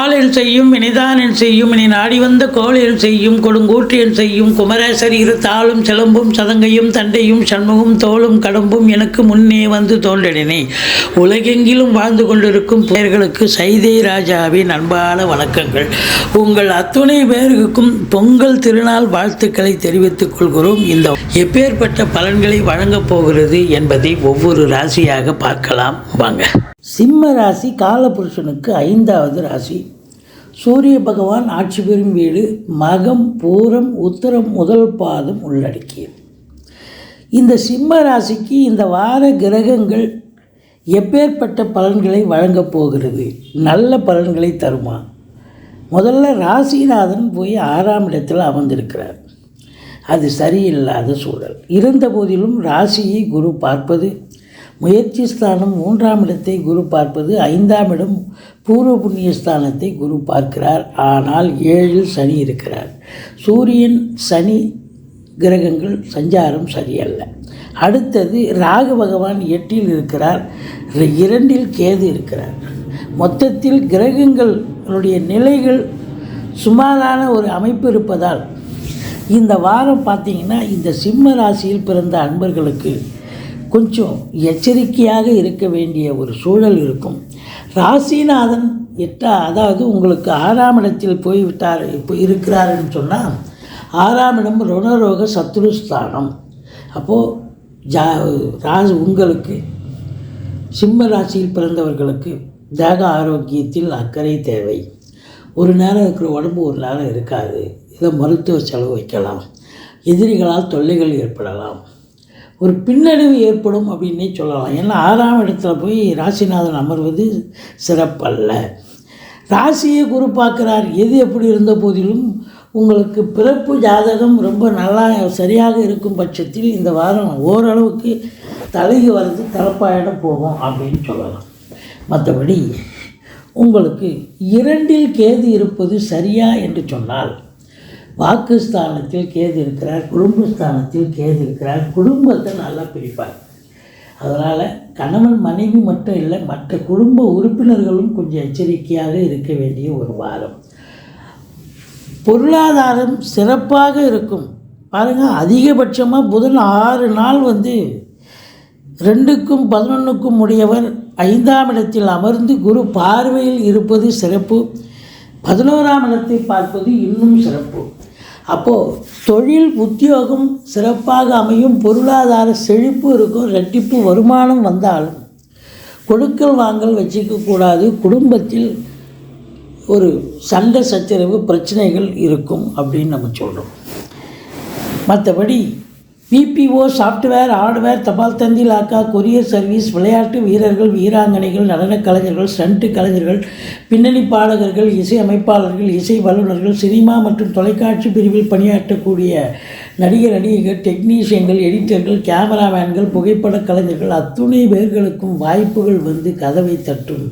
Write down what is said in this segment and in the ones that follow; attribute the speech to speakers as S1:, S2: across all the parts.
S1: ஆளில் செய்யும் இனிதானில் செய்யும். இனி நாடி வந்த கோளில் செய்யும் கொடுங்கூற்றியில் செய்யும். குமரேசர் இரு தாளும் சிலம்பும் சதங்கையும் தண்டையும் சண்முகம் தோளும் கடம்பும் எனக்கு முன்னே வந்து தோன்றினே உலகெங்கிலும் வாழ்ந்து கொண்டிருக்கும் பெயர்களுக்கு சைதை ராஜாவின் அன்பான வணக்கங்கள். உங்கள் அத்துணை பேருக்கும் பொங்கல் திருநாள் வாழ்த்துக்களை தெரிவித்துக் கொள்கிறோம். இந்த எப்பேற்பட்ட பலன்களை வழங்கப் போகிறது என்பதை ஒவ்வொரு ராசியாக பார்க்கலாம். வாங்க. சிம்ம ராசி காலபுருஷனுக்கு ஐந்தாவது ராசி. சூரிய பகவான் ஆட்சி பெறும் வீடு மகம் பூரம் உத்தரம் முதல் பாதம் உள்ளடக்கியது. இந்த சிம்ம ராசிக்கு இந்த வார கிரகங்கள் எப்பேற்பட்ட பலன்களை வழங்கப் போகிறது? நல்ல பலன்களை தருமா? முதல்ல ராசிநாதன் போய் ஆறாம் இடத்தில் அமர்ந்திருக்கிறார். அது சரியில்லாத சூழல். இருந்த போதிலும் ராசியை குரு பார்ப்பது முயற்சி ஸ்தானம் மூன்றாம் இடத்தை குரு பார்ப்பது ஐந்தாம் இடம் பூர்வ புண்ணிய ஸ்தானத்தை குரு பார்க்கிறார். ஆனால் ஏழில் சனி இருக்கிறார். சூரியன் சனி கிரகங்கள் சஞ்சாரம் சரியல்ல. அடுத்தது ராகு பகவான் எட்டில் இருக்கிறார். இரண்டில் கேது இருக்கிறார். மொத்தத்தில் கிரகங்களுடைய நிலைகள் சுமாரான ஒரு அமைப்பு இருப்பதால் இந்த வாரம் பார்த்தீங்கன்னா இந்த சிம்ம ராசியில் பிறந்த அன்பர்களுக்கு கொஞ்சம் எச்சரிக்கையாக இருக்க வேண்டிய ஒரு சூழல் இருக்கும். ராசிநாதன் எட்டா அதாவது உங்களுக்கு ஆறாம் இடத்தில் போய்விட்டார் இப்போ இருக்கிறாருன்னு சொன்னால் ஆறாம் இடம் ருணரோக சத்ருஸ்தானம். அப்போது ஜா ராசி உங்களுக்கு சிம்ம ராசியில் பிறந்தவர்களுக்கு தேக ஆரோக்கியத்தில் அக்கறை தேவை. ஒரு நேரம் இருக்கிற உடம்பு ஒரு நேரம் இருக்காது. இதை மருத்துவ செலவு வைக்கலாம் எதிரிகளால் தொல்லைகள் ஏற்படலாம். ஒரு பின்னடைவு ஏற்படும் அப்படின்னே சொல்லலாம். ஏன்னா ஆறாம் இடத்துல போய் ராசிநாதன் அமர்வது சிறப்பல்ல. ராசியை குரு பார்க்குறார். எது எப்படி இருந்த போதிலும் உங்களுக்கு பிறப்பு ஜாதகம் ரொம்ப நல்லா சரியாக இருக்கும் பட்சத்தில் இந்த வாரம் ஓரளவுக்கு தலைக்கு வர்றது தலைப்பாயிட போகும் அப்படின்னு சொல்லலாம். மற்றபடி உங்களுக்கு இரண்டில் கேது இருப்பது சரியா என்று சொன்னால் வாக்குஸ்தானத்தில் கேது இருக்கிறார் குடும்பஸ்தானத்தில் கேது இருக்கிறார் குடும்பத்தை நல்லா பிரிப்பார். அதனால் கணவன் மனைவி மட்டும் இல்லை மற்ற குடும்ப உறுப்பினர்களும் கொஞ்சம் எச்சரிக்கையாக இருக்க வேண்டிய ஒரு வாரம். பொருளாதாரம் சிறப்பாக இருக்கும். பாருங்கள் அதிகபட்சமாக புதன் ஆறு நாள் வந்து ரெண்டுக்கும் பதினொன்றுக்கும் உடையவர். ஐந்தாம் இடத்தில் அமர்ந்து குரு பார்வையில் இருப்பது சிறப்பு. பதினோராம் இடத்தை பார்ப்பது இன்னும் சிறப்பு. அப்போது தொழில் உத்தியோகம் சிறப்பாக அமையும் பொருளாதார செழிப்பு இருக்கும் ரெட்டிப்பு வருமானம் வந்தாலும் கொடுக்கல் வாங்கல் வச்சுக்கக்கூடாது குடும்பத்தில் ஒரு சண்டை சச்சரவு பிரச்சனைகள் இருக்கும் அப்படின்னு நம்ம சொல்கிறோம் மற்றபடி பிபிஓ சாஃப்ட்வேர் ஹார்ட்வேர் தபால் தந்தி லாக்கா கொரியர் சர்வீஸ் விளையாட்டு வீரர்கள் வீராங்கனைகள் நடனக் கலைஞர்கள் ஸ்டண்ட்டு கலைஞர்கள் பின்னணி பாடகர்கள் இசை அமைப்பாளர்கள் இசை வல்லுநர்கள் சினிமா மற்றும் தொலைக்காட்சி பிரிவில் பணியாற்றக்கூடிய நடிகர் நடிகைகள் டெக்னீஷியன்கள் எடிட்டர்கள் கேமராமேன்கள் புகைப்படக் கலைஞர்கள் அத்துணை பேர்களுக்கும் வாய்ப்புகள் வந்து கதவை தட்டும்.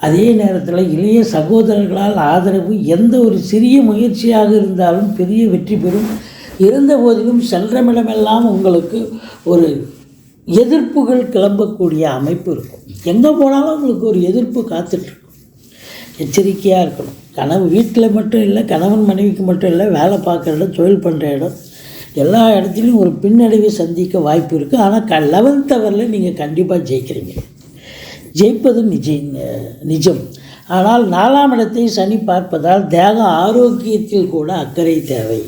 S1: அதே நேரத்தில் இளைய சகோதரர்களால் ஆதரவு எந்த ஒரு சிறிய முயற்சியாக இருந்தாலும் பெரிய வெற்றி பெறும் இருந்த போதிலும் சென்றமிடமெல்லாம் உங்களுக்கு ஒரு எதிர்ப்புகள் கிளம்பக்கூடிய அமைப்பு இருக்கும். எங்கே போனாலும் உங்களுக்கு ஒரு எதிர்ப்பு காத்துட்ருக்கும். எச்சரிக்கையாக இருக்கணும். கனவு வீட்டில் மட்டும் இல்லை கணவன் மனைவிக்கு மட்டும் இல்லை வேலை பார்க்குற இடம் தொழில் பண்ணுற இடம் எல்லா இடத்துலையும் ஒரு பின்னடைவை சந்திக்க வாய்ப்பு இருக்குது ஆனால் க லெவன்த் ஹவரில் நீங்கள் கண்டிப்பாக ஜெயிக்கிறீங்க. ஜெயிப்பது நிஜ நிஜம். ஆனால் நாலாம் இடத்தை சனி பார்ப்பதால் தேக ஆரோக்கியத்தில் கூட அக்கறை தேவை.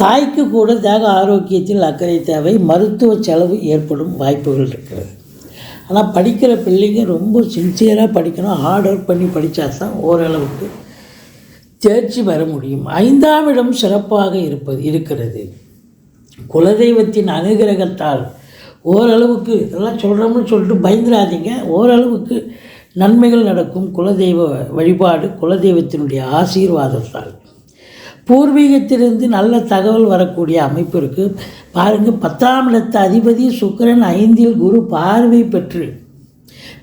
S1: தாய்க்கு கூட தேக ஆரோக்கியத்தில் அக்கறை தேவை மருத்துவ செலவு ஏற்படும் வாய்ப்புகள் இருக்கிறது. ஆனால் படிக்கிற பிள்ளைங்க ரொம்ப சின்சியராக படிக்கணும் ஹார்ட் ஒர்க் பண்ணி படித்தா தான் ஓரளவுக்கு தேர்ச்சி பெற முடியும். ஐந்தாம் இடம் சிறப்பாக இருப்பது இருக்கிறது. குலதெய்வத்தின் அனுகிரகத்தால் ஓரளவுக்கு இதெல்லாம் சொல்கிறோம்னு சொல்லிட்டு பயந்துடாதீங்க. ஓரளவுக்கு நன்மைகள் நடக்கும் குலதெய்வ வழிபாடு குலதெய்வத்தினுடைய ஆசீர்வாதத்தால். பூர்வீகத்திலிருந்து நல்ல தகவல் வரக்கூடிய அமைப்பு இருக்குது பாருங்கள் பத்தாம் இடத்து அதிபதி சுக்கிரன் ஐந்தில் குரு பார்வை பெற்று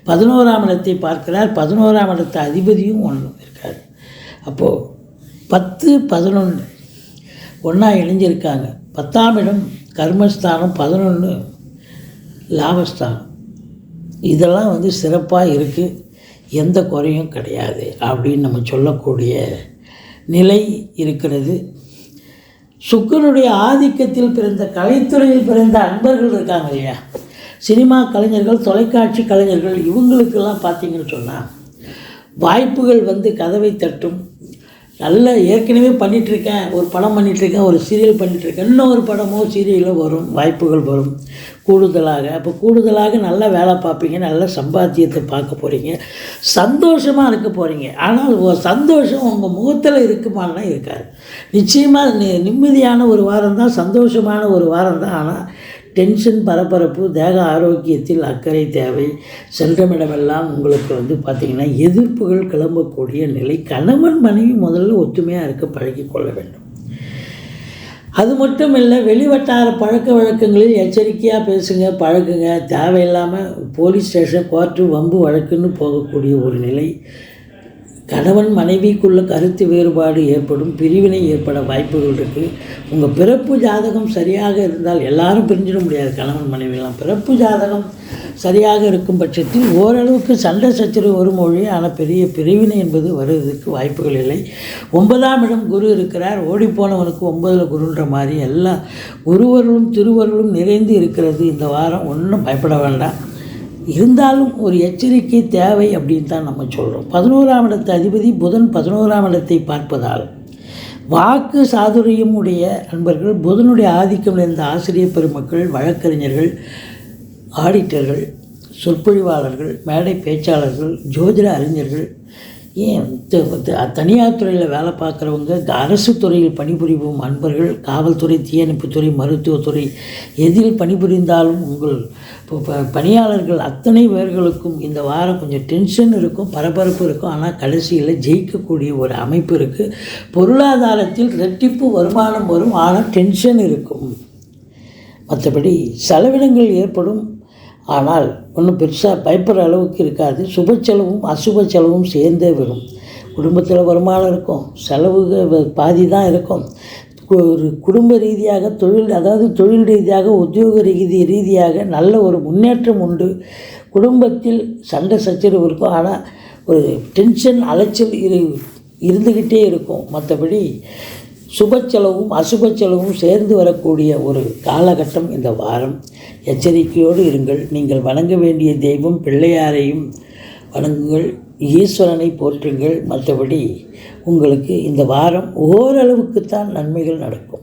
S1: பதினோராம் இடத்தை பார்க்கிறார். பதினோராம் இடத்து அதிபதியும் ஒன்று இருக்கார் அப்போது பத்து பதினொன்று ஒன்றா இணைஞ்சிருக்காங்க. பத்தாம் இடம் கர்மஸ்தானம் பதினொன்று லாபஸ்தானம். இதெல்லாம் வந்து சிறப்பாக இருக்குது எந்த குறையும் கிடையாது அப்படின்னு நம்ம சொல்லக்கூடிய நிலை இருக்கிறது. சுக்கரனுடைய ஆதிக்கத்தில் பிறந்த கலைத்துறையில் பிறந்த அன்பர்கள் இருக்காங்க இல்லையா? சினிமா கலைஞர்கள் தொலைக்காட்சி கலைஞர்கள் இவங்களுக்கெல்லாம் பார்த்தீங்கன்னு சொன்னால் வாய்ப்புகள் வந்து கதவை தட்டும். நல்ல ஏற்கனவே பண்ணிகிட்ருக்கேன் ஒரு படம் பண்ணிகிட்ருக்கேன் ஒரு சீரியல் பண்ணிகிட்ருக்கேன் இன்னொரு படமோ சீரியலோ வரும் வாய்ப்புகள் வரும். கூடுதலாக அப்போ கூடுதலாக நல்லா வேலை பார்ப்பீங்க நல்ல சம்பாத்தியத்தை பார்க்க போகிறீங்க சந்தோஷமாக இருக்க போகிறீங்க ஆனால் ஒரு சந்தோஷம் உங்கள் முகத்தில் இருக்குமானா இருக்காது. நிச்சயமாக நி நிம்மதியான ஒரு வாரம் தான் சந்தோஷமான ஒரு வாரம் தான். ஆனால் டென்ஷன் பரபரப்பு தேக ஆரோக்கியத்தில் அக்கறை தேவை. சென்றமிடமெல்லாம் உங்களுக்கு வந்து பார்த்திங்கன்னா எதிர்ப்புகள் கிளம்பக்கூடிய நிலை. கணவன் மனைவி முதல்ல ஒத்துமையாக இருக்க பழகி கொள்ள வேண்டும். அது மட்டும் இல்லை வெளிவட்டார பழக்க வழக்கங்களில் எச்சரிக்கையாக பேசுங்க பழகுங்க. தேவையில்லாமல் போலீஸ் ஸ்டேஷன் கோர்ட்டு வம்பு வழக்குன்னு போகக்கூடிய ஒரு நிலை. கணவன் மனைவிக்குள்ள கருத்து வேறுபாடு ஏற்படும் பிரிவினை ஏற்பட வாய்ப்புகள் இருக்குது உங்கள் பிறப்பு ஜாதகம் சரியாக இருந்தால் எல்லாரும் பிரிஞ்சிட முடியாது கணவன் மனைவிலாம் பிறப்பு ஜாதகம் சரியாக இருக்கும் பட்சத்தில் ஓரளவுக்கு சண்டை சச்சரவு வரும் மொழி ஆனால் பெரிய பிரிவினை என்பது வருவதற்கு வாய்ப்புகள் இல்லை. ஒன்பதாம் இடம் குரு இருக்கிறார். ஓடிப்போனவனுக்கு ஒன்பதில் குருன்ற மாதிரி எல்லா குருவர்களும் திருவர்களும் நிறைந்து இருக்கிறது இந்த வாரம். ஒன்றும் பயப்பட வேண்டாம். இருந்தாலும் ஒரு எச்சரிக்கை தேவை அப்படின்னு தான் நம்ம சொல்கிறோம் பதினோராம் இடத்து அதிபதி புதன் பதினோராம் இடத்தை பார்ப்பதால் வாக்கு சாதுரியம் உடைய அன்பர்கள் புதனுடைய ஆதிக்கம் நிறைந்த ஆசிரியர் பெருமக்கள் வழக்கறிஞர்கள் ஆடிட்டர்கள் சொற்பொழிவாளர்கள் மேடை பேச்சாளர்கள் ஜோதிட அறிஞர்கள் ஏன் தனியார் துறையில் வேலை பார்க்குறவங்க அரசு துறையில் பணிபுரிவும் அன்பர்கள் காவல்துறை தீயணைப்புத்துறை மருத்துவத்துறை எதில் பணிபுரிந்தாலும் உங்கள் ப- பணியாளர்கள் அத்தனை பேர்களுக்கும் இந்த வாரம் கொஞ்சம் டென்ஷன் இருக்கும் பரபரப்பு இருக்கும். ஆனால் கடைசியில் ஜெயிக்கக்கூடிய ஒரு அமைப்பு இருக்குது பொருளாதாரத்தில் ரெட்டிப்பு வருமானம் வரும் ஆனால் டென்ஷன் இருக்கும். மற்றபடி செலவினங்கள் ஏற்படும் ஆனால் ஒன்றும் பெருசாக பயப்படுற அளவுக்கு இருக்காது. சுப செலவும் அசுப செலவும் சேர்ந்தே வரும். குடும்பத்தில் வருமானம் இருக்கும். செலவுகள் பாதி தான் இருக்கும். ஒரு குடும்ப ரீதியாக தொழில் அதாவது தொழில் ரீதியாக உத்தியோக ரீதி ரீதியாக நல்ல ஒரு முன்னேற்றம் உண்டு. குடும்பத்தில் சண்டை சச்சரவு இருக்கும். ஆனால் ஒரு டென்ஷன் அலைச்சல் இரு இருந்துக்கிட்டே இருக்கும். மற்றபடி சுப செலவும் அசுப செலவும் சேர்ந்து வரக்கூடிய ஒரு காலகட்டம் இந்த வாரம். எச்சரிக்கையோடு இருங்கள். நீங்கள் வணங்க வேண்டிய தெய்வம் பிள்ளையாரையும் வணங்குங்கள். ஈஸ்வரனை போற்றுங்கள். மற்றபடி உங்களுக்கு இந்த வாரம் ஓரளவுக்குத்தான் நன்மைகள் நடக்கும்.